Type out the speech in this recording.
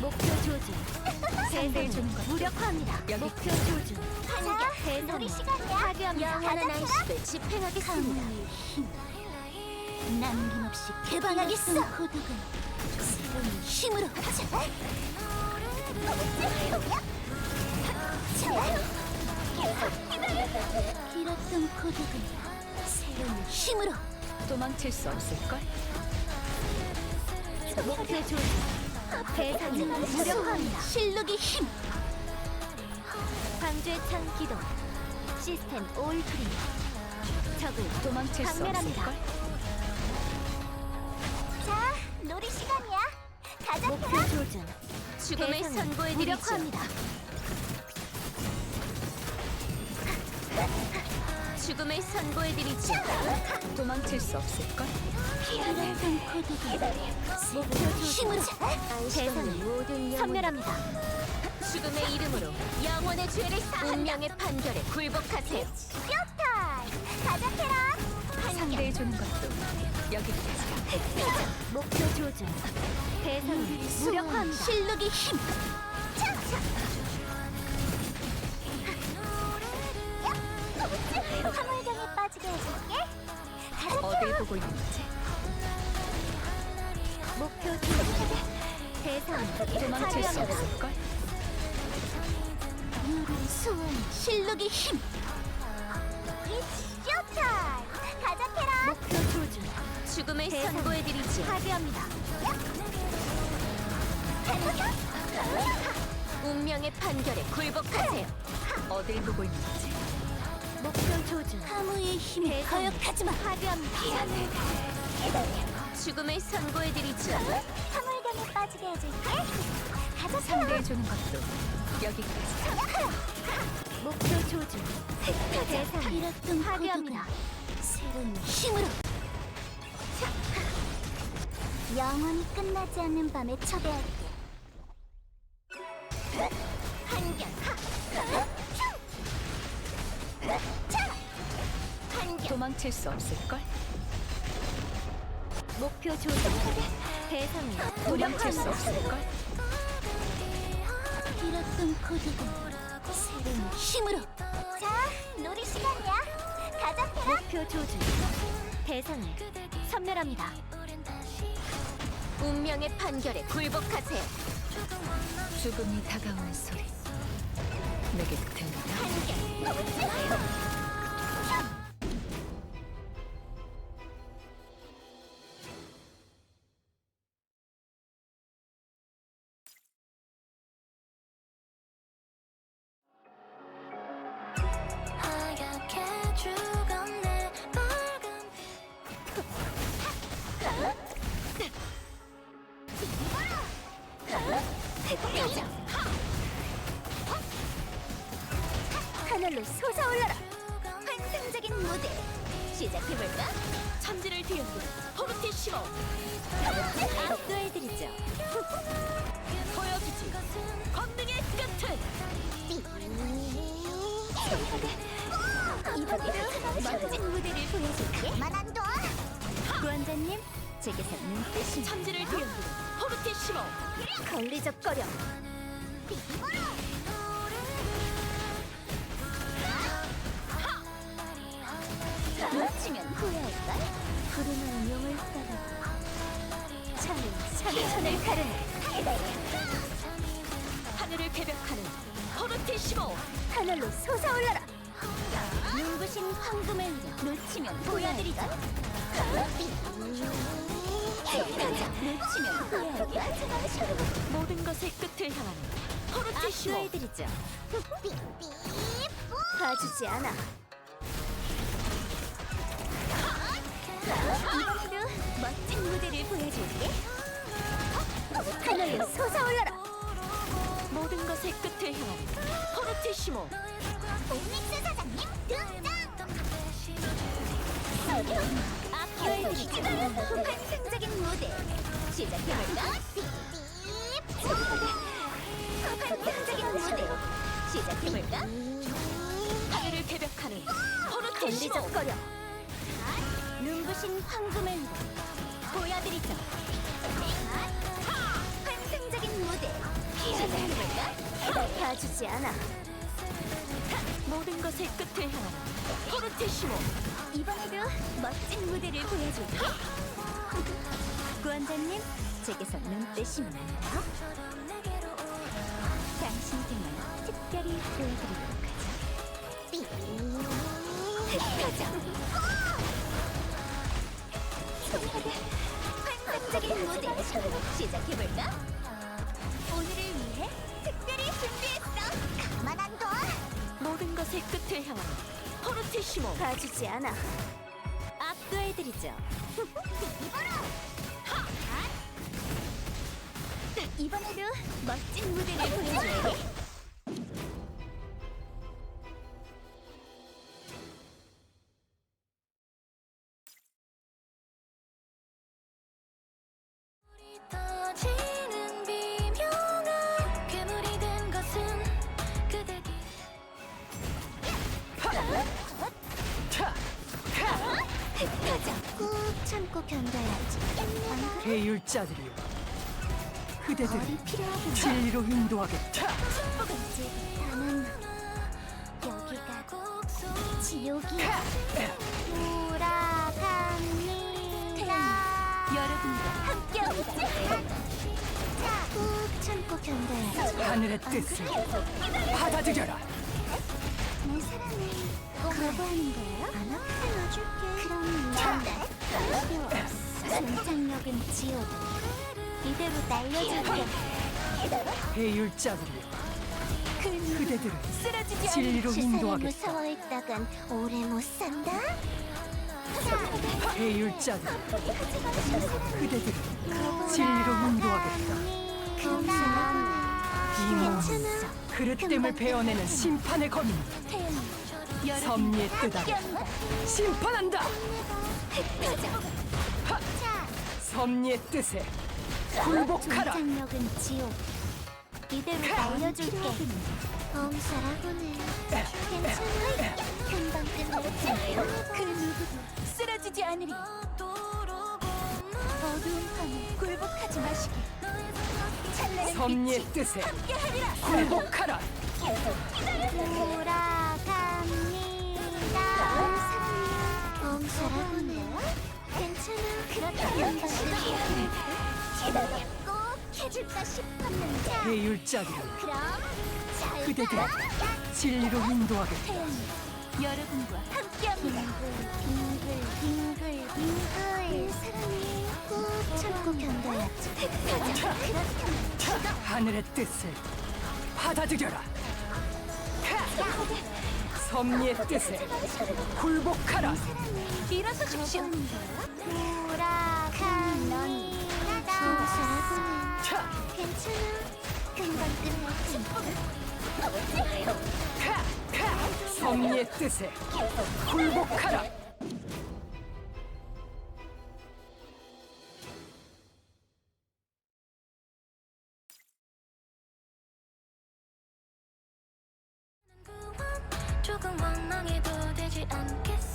목표 조준. 세대 준것 무력화합니다. 목표 조준. 자, 대상. 우리 시간이야. 파괴합니다. 영원한 가자, 안식을 집행하겠습니다. 남김없이 개방하겠어. 고독은 새로운 힘으로. 자, 길었던 고독은 새로운 힘으로. 도망칠 수 없을걸? 목표 조준. 대상을 무력화합니다. 실록의 힘. 방주의 창 기동. 시스템 올 프리. 적을 도망칠 수 박멸합니다. 없을걸? 자, 놀이 시간이야. 가자, 목표. 조준. 죽음을 대상을 선고해드리죠. 무력화합니다. 죽음을 선고해 드리죠. 도망칠 수 없을걸? 길었던 고독은 목표 힘으로. 대상을 모든 선멸합니다. 죽음의 이름으로 영원의 죄를 사한다. 운명의 판결에 굴복하세요. 쇼타임! 가자, 테라. 상대해 주는 것도 여기까지. 목표 조준. 대상을 무력화합니다. 실록의 힘. 차! 화물경에 빠지게 해줄게. 가자, 어딜 보고 있는 거지? 목표 조준. 대상을 도망칠 수 파괴합니다. 없을 걸? 소원 실록의 힘. It's showtime. 가자, 테라. 목표 조준. 죽음을 대상. 선고해드리죠. 파괴합니다. 운명의 판결에 굴복하세요. 어딜 보고 있는 거지? 목표 조준. 하무의 힘에. 거역하지 마. 파괴합니다. 죽음을 선고해드리죠. 화물경에 빠지게 해줄게. 가자, 상대해 주는 것도 여기까지. 목표 조준. 대상을 잃었던. 고독은 새로운 힘으로. 영원히 끝나지 않는 밤에 첩배할게. 도망칠 수 없을걸? 목표 조준. 대상을 도망칠 수. 없을걸? 잃었던 고독은 새로운 힘으로. 자, 놀이 시간이야. 가자, 테라. 목표 조준. 대상을 선멸합니다. 운명의 판결에 굴복하세요. 죽음이 다가오는 소리. 내게 들리나? 한경. 천지를 뒤흔든 포르티시모 압도해드리죠. 보여주지 권능의 끝을 멋진 무대를 보여줄게. 만한 둬. 구원자님, 제게서 눈뜨시 천지를 뒤흔든 포르티시모 걸리적거려. 놓치면 후회할걸? 푸른 용을 따라 차는 산천을 가르네 하늘을 개벽하는 포르티시모 하늘로 솟아올라라. 눈부신 황금을 놓치면 보여드리죠. 놓치면 후회할걸? 모든 것의 끝을 향하는 포르티시모 압도해드리죠. 봐주지 않아 멋진 무대를 보여줄게. 하늘로 솟아올라라 모든 것의 끝을 향하는 포르티시모. 옴닉스 사장님 등장! 악기를 환상적인 무대. 시작해볼까? 환상적인 무대. 시작해볼까? 하늘을 개벽하는 포르티시모. 눈부신 황금의 위로 보여드리죠 환상적인 무대 시작해볼까? 봐주지 않아. 모든 것의 끝을 향하는 포르티시모 이번에도 멋진 무대를 보여줄게. 구원자님 제게서 눈 떼시면 안 돼요. 당신께만 특별히 보여드리도록 하죠. 삐. 가자 환상적인 무대 시작해볼까? 오늘을 위해 특별히 준비했어 가만 안 둬 모든 것의 끝을 향하는 포르티시모 봐주지 않아. 압도해드리죠. 이번에도 멋진 무대를 보여줄게. 터지 꾹 참고 견뎌야지. 안 그래? 계율자들이여 그대들을 필요하구나. 진리로 인도하겠다. 나는 여기가 지옥이야. 돌아갑니다. 여러분과 함께하겠지? 자, 꾹 참고 견뎌야지. 하늘의 뜻을 받아들여라 내 사랑을 거부하는 거예요? 안 아프게 놔줄게. 그럼 없어. 승장력은 지옥. 이대로 날려줄게. 계율자들이여 그 누구 그대들을 쓰러지지 진리로 세상을 인도하겠다 무서워했다간 오래 못 산다. 계율자들 그대들을 진리로 인도하겠다 그만. 이몸 그릇됨을 베어내는 심판의 검 섭리의 뜻하게 심판한다 섭리의 뜻에 굴복하라 승장력은 지옥. 이대로 날려줄게. 엄살하고네. 괜찮아. 금방 끝났지. 그 누구도 쓰러지지 않으리. 어두운 밤에 굴복하지 마시게. 섭리의 뜻에. 굴복하라 돌아갑니다. 엄살하고네. 괜찮아. 그렇다면 꼭 해줄까 싶었는데. 계율자들을 그럼 잘 그대들 가. 진리로 인도하겠다 태연이 여러분과 함께합니다. 빙글 빙글 빙글 참고 견뎌야지. 하늘의 뜻을 받아들여라 섭리의 뜻에 굴복하라 일어서 주십시오. 돌아갑니다. 차! 괜찮아. 금방. 카! 카! 섭리의 뜻에 굴복하라 조금 원망해도 되지 않겠어